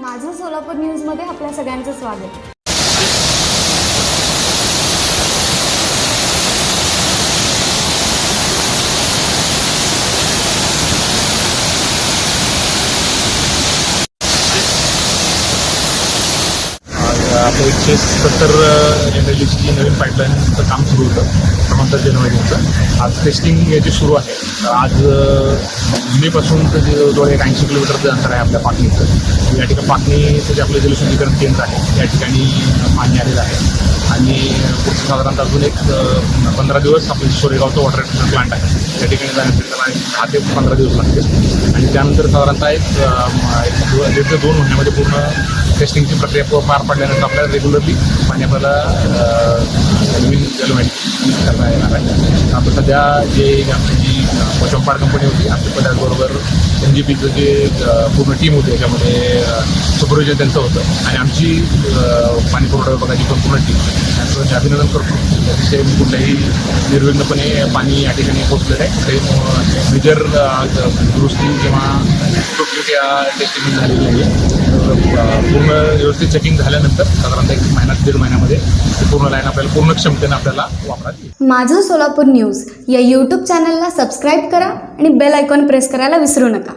माझं सोलापूर न्यूजमध्ये आपल्या सगळ्यांचं स्वागत. आज आपलं एकशे सत्तर एम एल एची नवीन पाईपलाईनचं काम सुरू होतं. समांतर जनवरीचं आज टेस्टिंग याची सुरू आहे. आज जुनीपासून ते जे जवळ एक ऐंशी किलोमीटरचं अंतर आहे आपल्या पाटणीचं. या ठिकाणी पाटणीचं जे आपलं जलशुद्धीकरण केंद्र आहे या ठिकाणी पाणी आलेलं आहे. आणि पुढचं साधारणतः अजून एक पंधरा दिवस आपलं सोरेगावचं वॉटर ट्रीटमेंट प्लांट आहे. त्या ठिकाणी जाण्यासाठी त्याला दहा ते पंधरा दिवस लागतील. आणि त्यानंतर साधारणतः एक एक दीड ते दोन महिन्यामध्ये पूर्ण टेस्टिंगची प्रक्रिया पार पडल्यानंतर आपल्याला रेग्युलरली पाणी आपल्याला नवीन जलवाहिनी करता येणार आहे. आपण सध्या जे आमची जी पचंपाड कंपनी होती आमच्या त्याचबरोबर एन जी पीचं जे पूर्ण टीम होती याच्यामध्ये सुपरविजन त्यांचं होतं. आणि आमची पाणी पुरवठा विभागाची पण पूर्ण टीम त्यांचं मी अभिनंदन करतो अतिशय कुठल्याही निर्विघ्नपणे पाणी या ठिकाणी पोहोचलेलं आहे. ते मेजर दुरुस्ती किंवा टेस्टिंग झालेली आहे. पूर्ण व्यवस्थित चेकिंग झाल्यानंतर साधारणतः एक महिना दीड महिन्यामध्ये पूर्ण लाईन आपल्याला पूर्ण क्षमतेने आपल्याला वापरात येईल. माझं सोलापूर न्यूज या यूट्यूब चॅनलला सबस्क्राईब करा आणि बेल आयकॉन प्रेस करायला विसरू नका.